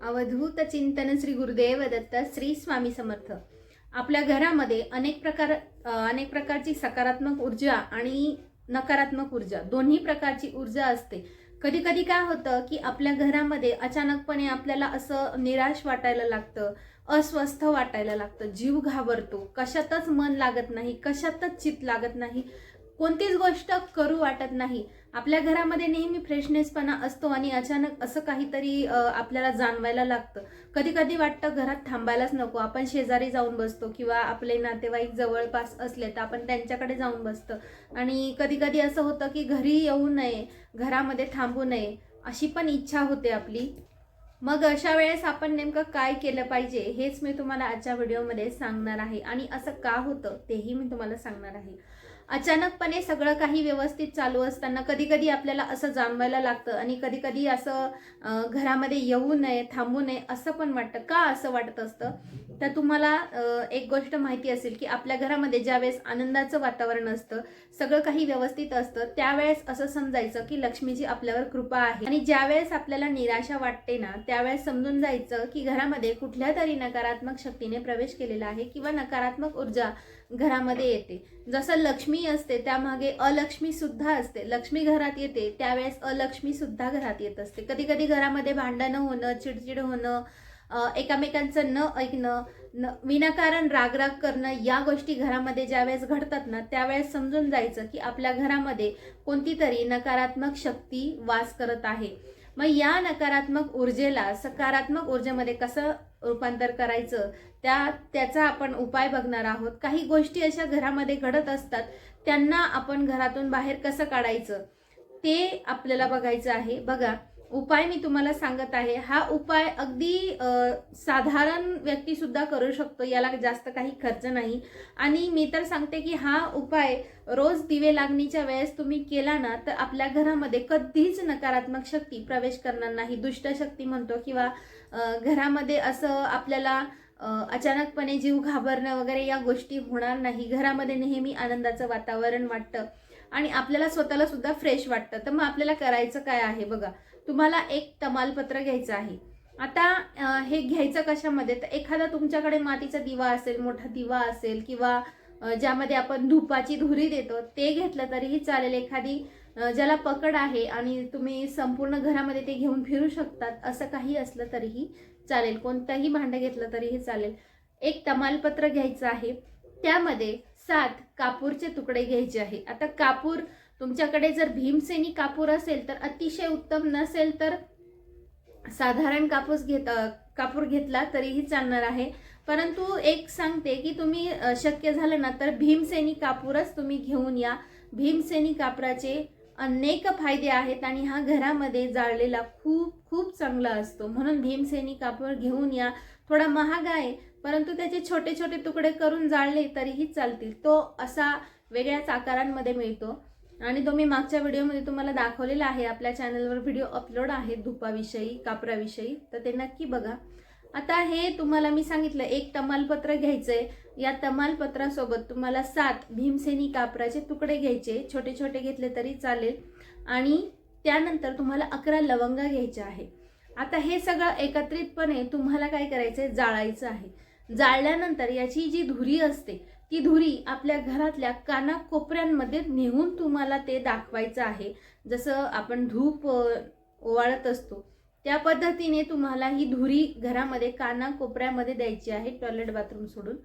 अवधूत चिंतन श्री गुरुदेव दत्त श्री स्वामी समर्थ. आपल्या घरामध्ये अनेक प्रकार अनेक प्रकारची सकारात्मक ऊर्जा आणि नकारात्मक ऊर्जा दोन्ही प्रकारची ऊर्जा असते. कधी कधी काय होतं की आपल्या घरामध्ये अचानकपणे आपल्याला असं निराश वाटायला लागतं अस्वस्थ वाटायला लागतं जीव घाबरतो कशातच मन लागत नाही कशातच चित लागत नाही कोणतीच गोष्ट करू वाटत नाही. आपल्या घरामध्ये नेहमी फ्रेशनेसपणा असतो आणि अचानक असं काहीतरी आपल्याला जाणवायला लागतं. कधी कधी वाटतं घरात थांबायलाच नको. आपण शेजारी जाऊन बसतो किंवा आपले नातेवाईक जवळपास असले तर आपण त्यांच्याकडे जाऊन बसतं. आणि कधी कधी असं होतं की घरी येऊ नये घरामध्ये थांबू नये अशी पण इच्छा होते आपली. मग अशा वेळेस आपण नेमकं काय केलं पाहिजे हेच मी तुम्हाला आजच्या व्हिडिओमध्ये सांगणार आहे. आणि असं का होतं तेही मी तुम्हाला सांगणार आहे. अचानकपणे सगळं काही व्यवस्थित चालू असताना कधी कधी आपल्याला असं जाणवायला लागतं आणि कधी कधी असं घरामध्ये येऊ नये थांबू नये असं पण वाटतं. का असं वाटत असतं? तर तुम्हाला एक गोष्ट माहिती असेल की आपल्या घरामध्ये ज्यावेळेस आनंदाचं वातावरण असतं सगळं काही व्यवस्थित असतं त्यावेळेस असं समजायचं की लक्ष्मीची आपल्यावर कृपा आहे. आणि ज्यावेळेस आपल्याला निराशा वाटते ना त्यावेळेस समजून जायचं की घरामध्ये कुठल्या तरी नकारात्मक शक्तीने प्रवेश केलेला आहे किंवा नकारात्मक ऊर्जा घरामध्ये येते. जसं लक्ष्मी असते त्यामागे अलक्ष्मी सुद्धा असते. लक्ष्मी घरात येते त्यावेळेस अलक्ष्मी सुद्धा घरात येत असते. कधी कधी घरामध्ये भांडणं होणं चिडचिड होणं एकामेकांचं न ऐकणं न विनाकारण रागराग करणं या गोष्टी घरामध्ये ज्यावेळेस घडतात ना त्यावेळेस समजून जायचं की आपल्या घरामध्ये कोणती तरी नकारात्मक शक्ती वास करत आहे. मग या नकारात्मक ऊर्जेला सकारात्मक ऊर्जेमध्ये कसं रूपांतर करायचं? त्या त्याचा आपण उपाय बघणार आहोत. काही गोष्टी अशा घरामध्ये घडत असतात त्यांना आपण घरातून बाहेर कसं काढायचं? ते आपल्याला बघायचं आहे. बघा उपाय मी तुम्हाला सांगत आहे. हा उपाय अगदी साधारण व्यक्तीसुद्धा करू शकतो. याला जास्त काही खर्च नाही. आणि मी तर सांगते की हा उपाय रोज दिवे लागणीच्या वेळेस तुम्ही केला ना तर आपल्या घरामध्ये कधीच नकारात्मक शक्ती प्रवेश करणार नाही. दुष्ट शक्ती म्हणतो किंवा घरामध्ये असं आपल्याला अचानकपणे जीव घाबरणं वगैरे या गोष्टी होणार नाही. घरामध्ये नेहमी आनंदाचं वातावरण वाटतं. आणि आपल्याला स्वतःला सुद्धा फ्रेश वाटतं. तर मग आपल्याला करायचं काय आहे? बघा तुम्हाला एक तमालपत्र घ्यायचं आहे. आता हे घ्यायचं कशामध्ये? तर एखादा तुमच्याकडे मातीचा दिवा असेल मोठा दिवा असेल किंवा ज्यामध्ये आपण धुपाची धुरी देतो ते घेतलं तरीही चालेल. एखादी ज्याला पकड आहे आणि तुम्ही संपूर्ण घरामध्ये ते घेऊन फिरू शकतात असं काही असलं तरीही चालेल. कोणतंही भांडं घेतलं तरीही चालेल. एक तमालपत्र घ्यायचं आहे. त्यामध्ये सात कापूरचे तुकडे घ्यायचे आहे. आता कापूर तुमच्याकडे जर भीमसेनी कापूर असेल तर अतिशय उत्तम नसेल तर साधारण कापूस घेत कापूर घेतला तरीही चालणार आहे. परंतु एक सांगते की तुम्ही शक्य झालं ना तर भीमसेनी कापूरच तुम्ही घेऊन या. भीमसेनी कापराचे अनेक फायदे आहेत आणि हा घरामध्ये जाळलेला खूप खूप चांगला असतो. म्हणून भीमसेनी कापूर घेऊन या. थोडा महाग आहे परंतु त्याचे छोटे छोटे तुकडे करून जाळले तरीही चालतील. तो असा वेगळ्याच आकारांमध्ये मिळतो. आणि तो मी मागच्या व्हिडिओमध्ये तुम्हाला दाखवलेला आहे. आपल्या चॅनलवर व्हिडिओ अपलोड आहे धुपाविषयी कापराविषयी तर ते नक्की बघा. आता हे तुम्हाला मी सांगितलं एक तमालपत्र घ्यायचंय. या तमालपत्रासोबत तुम्हाला सात भीमसेनी कापराचे तुकडे घ्यायचे. छोटे छोटे घेतले तरी चालेल. आणि त्यानंतर तुम्हाला अकरा लवंगा घ्यायच्या आहे. आता हे सगळं एकत्रितपणे तुम्हाला काय करायचं आहे जाळायचं आहे. जाळल्यानंतर याची जी धुरी असते ती धुरी आपल्या घरातल्या कानाकोपऱ्यांमध्ये नेऊन तुम्हाला ते दाखवायचं आहे. जसं आपण धूप ओवाळत असतो त्या पद्धतीने तुम्हाला ही धुरी घरामध्ये कानाकोपऱ्यामध्ये द्यायची आहे टॉयलेट बाथरूम सोडून.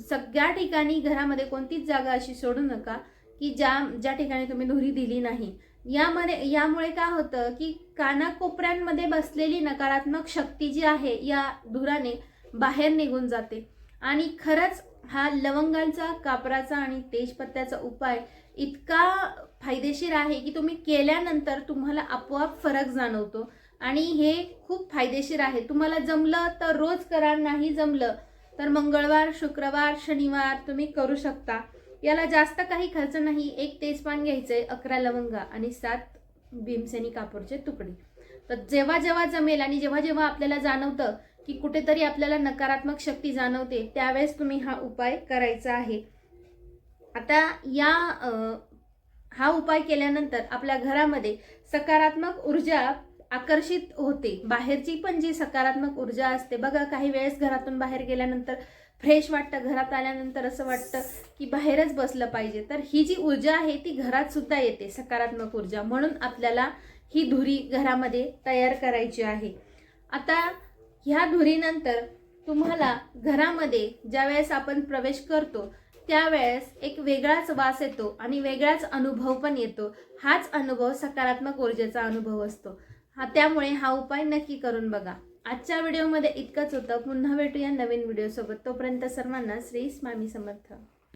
सगळ्या ठिकाणी घरामध्ये कोणतीच जागा अशी सोडू नका की ज्या ज्या ठिकाणी तुम्ही धुरी दिली नाही. यामध्ये यामुळे काय होतं की कानाकोपऱ्यांमध्ये बसलेली नकारात्मक शक्ती जी आहे या धुराने बाहेर निघून जाते. आणि खरंच हा लवंगांचा कापराचा आणि तेजपत्त्याचा उपाय इतका फायदेशीर आहे की तुम्ही केल्यानंतर तुम्हाला आपोआप फरक जाणवतो. आणि हे खूप फायदेशीर आहे. तुम्हाला जमलं तर रोज करा नाही जमलं तर मंगळवार शुक्रवार शनिवार तुम्ही करू शकता. याला जास्त काही खर्च नाही. एक तेजपान घ्यायचंय अकरा लवंगा आणि सात भीमसेनी कापूरचे तुकडे. तर जेव्हा जेव्हा जमेल आणि जेव्हा जेव्हा आपल्याला जाणवतं की कुठेतरी आपल्याला नकारात्मक शक्ती जाणवते त्यावेळेस तुम्ही हा उपाय करायचा आहे. आता या हा उपाय केल्यानंतर आपल्या घरामध्ये सकारात्मक ऊर्जा आकर्षित होते. बाहेरची पण जी सकारात्मक ऊर्जा असते बघा काही वेळेस घरातून बाहेर गेल्यानंतर फ्रेश वाटतं घरात आल्यानंतर असं वाटतं की बाहेरच बसलं पाहिजे. तर ही जी ऊर्जा आहे ती घरात सुद्धा येते सकारात्मक ऊर्जा. म्हणून आपल्याला ही धुरी घरामध्ये तयार करायची आहे. आता ह्या धुरीनंतर तुम्हाला घरामध्ये ज्यावेळेस आपण प्रवेश करतो त्यावेळेस एक वेगळाच वास येतो आणि वेगळाच अनुभव पण येतो. हाच अनुभव सकारात्मक ऊर्जेचा अनुभव असतो. हा त्यामुळे हा उपाय नक्की करून बघा. आजच्या व्हिडिओमध्ये इतकंच होतं. पुन्हा भेटूया नवीन व्हिडिओसोबत. तोपर्यंत सर्वांना श्री स्वामी समर्थ.